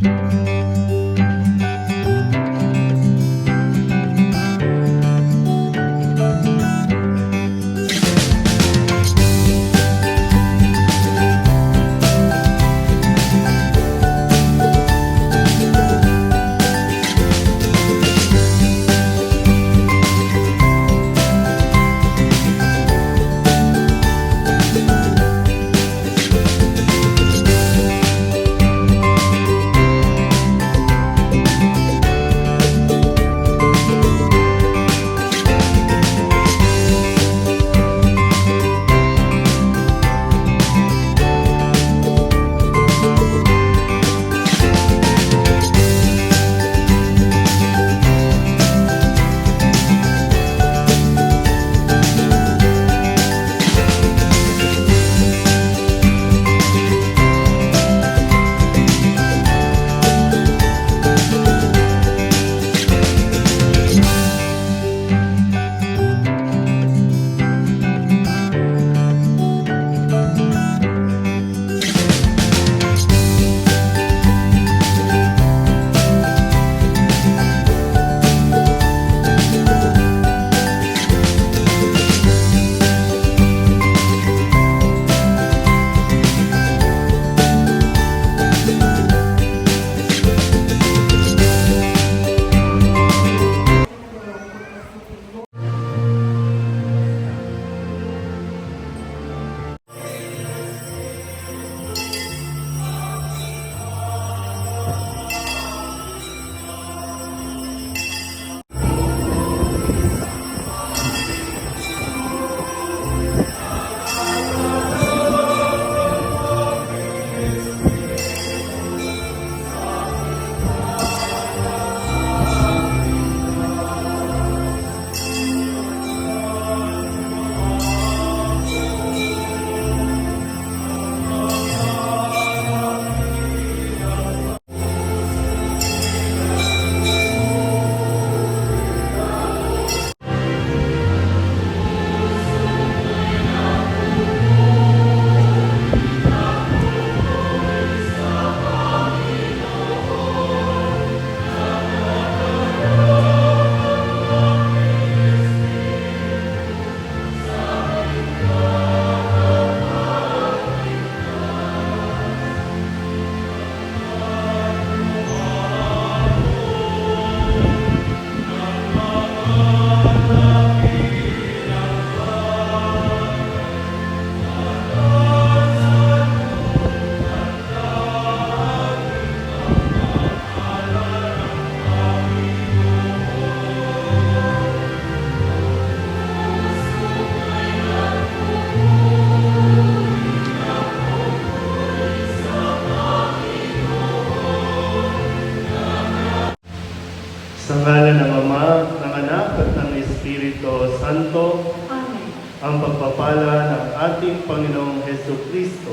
you Sa ngalan ng Ama, ng Anak at ng Espiritu Santo, Amen. ang pagpapala ng ating Panginoong Heso Kristo,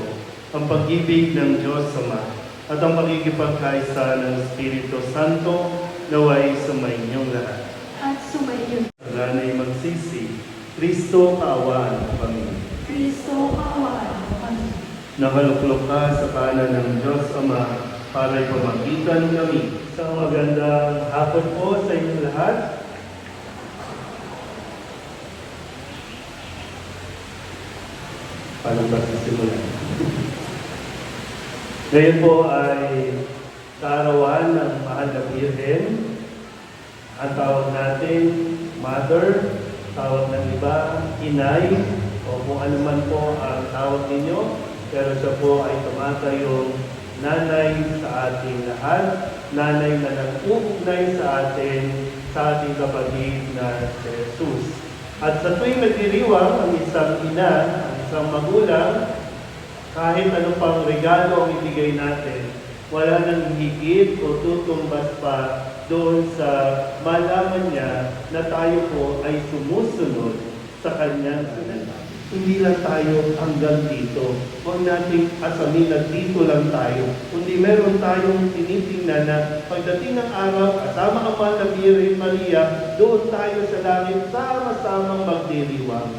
ang pag-ibig ng Diyos Ama, at ang pagkikipagkaisa ng Espiritu Santo naway inyong lahat. At sumayon. Sa lanay magsisi, Kristo kaawaan ng Panginoon. Kristo kawan kami. Nakaluklok ka sa kanan ng Diyos Ama para ipamagitan kami sa magandang hapon po sa inyong lahat. Paano ba sisimulan? Ngayon po ay kaarawan ng Mahal na Birhen. Ang tawag natin, Mother, tawag ng iba, Inay, o kung ano man po ang tawag ninyo. Pero siya po ay tumatayong nanay sa ating lahat, nanay na nag-uugnay sa atin, sa ating kapatid na si Jesus. At sa tuwing nagdiriwang ang isang ina, ang isang magulang, kahit ano pang regalo ang ibigay natin, wala nang higit o tutumbas pa doon sa malaman niya na tayo po ay sumusunod sa kanyang salita. Hindi lang tayo hanggang dito. Huwag nating asamin na dito lang tayo. Kundi meron tayong tinitingnan na pagdating ng araw, kasama ang na Birhen Maria, doon tayo sa langit, sama-samang magdiriwang.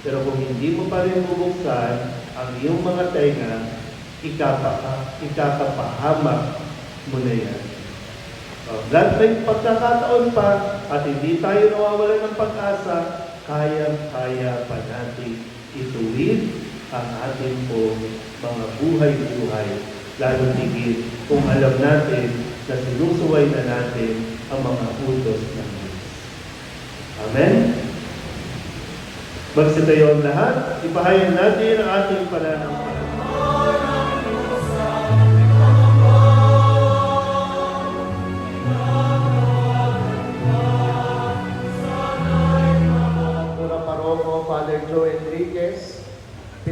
Pero kung hindi mo pa rin bubuksan ang iyong mga tenga, ikakapa, ikakapahamak mo na yan. Lahat may pagkakataon pa at hindi tayo nawawalan ng pag-asa, kaya-kaya pa natin ituwid ang ating po mga buhay-buhay. Lalo tigit kung alam natin na sinusuway na natin ang mga utos ng Diyos. Amen? Magsitayo ang lahat, ipahayag natin ang ating pananampalataya.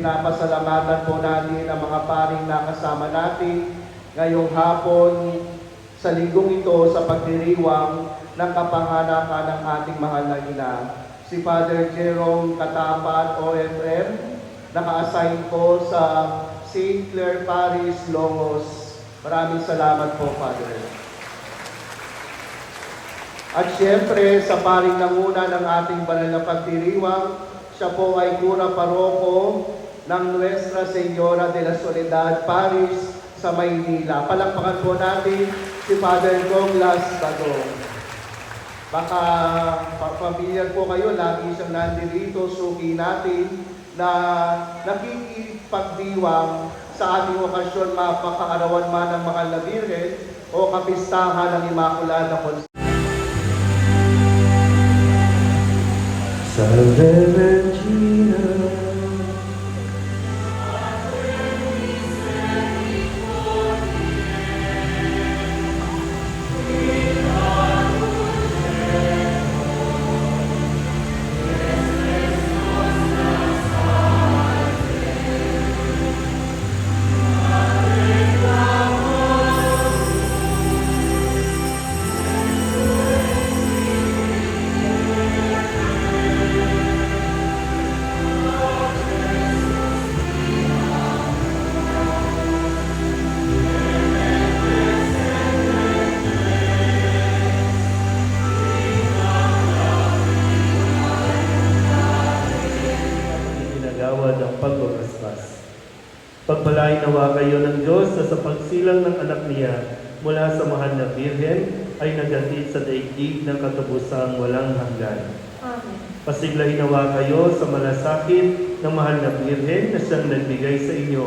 Pinapasalamatan po natin ang mga paring nakasama natin ngayong hapon sa linggong ito sa pagdiriwang ng kapanganakan ng ating mahal na ina. Si Father Jerome Katapat, OFM, naka-assign po sa St. Clair Parish, Longos. Maraming salamat po, Father. At siyempre, sa paring nanguna ng ating banal na pagdiriwang, siya po ay kura paroko ng Nuestra Señora de la Soledad Parish sa Maynila. Palakpakan po natin si Father Douglas Badong. Baka familiar po kayo, lagi siyang nandito, suki natin na nakikipagdiwang sa ating okasyon mapakaarawan man ng mga Birhen o kapistahan ng Immaculada Concepcion. Salve Pagpalain nawa kayo ng Diyos na sa pagsilang ng anak niya mula sa mahal na Birhen ay nagatid sa daigdig ng katubusang walang hanggan. Amen. Pasiglahin nawa kayo sa malasakit ng mahal na Birhen na siyang nagbigay sa inyo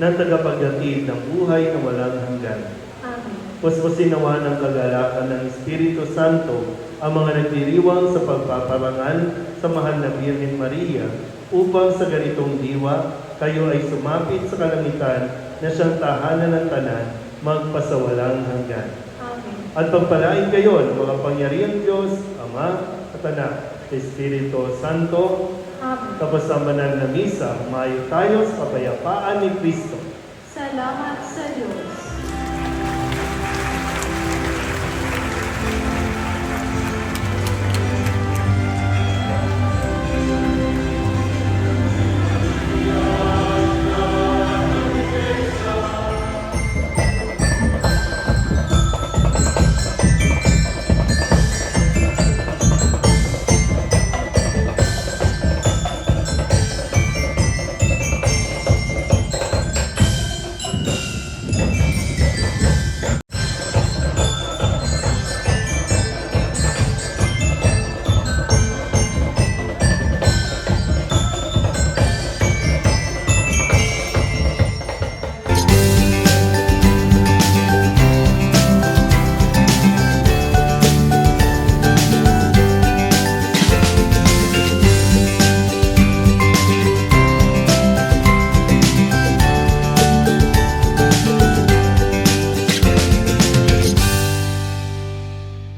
ng tagapagdatid ng buhay na walang hanggan. Amen. Puspusin nawa ng kagalakan ng Espiritu Santo ang mga nagdiriwang sa pagpaparangal sa mahal na Birhen Maria upang sa ganitong diwa kayo ay sumapit sa kalangitan na siyang tahanan ng tanan magpasawalang hanggan. Amen. At pagpalain kayo ng mga pangyariang Diyos, Ama at Anak, Espiritu Santo, Amen. tapos sa banal na misa, humayo tayo sa kapayapaan ni Kristo. Salamat sa Diyos.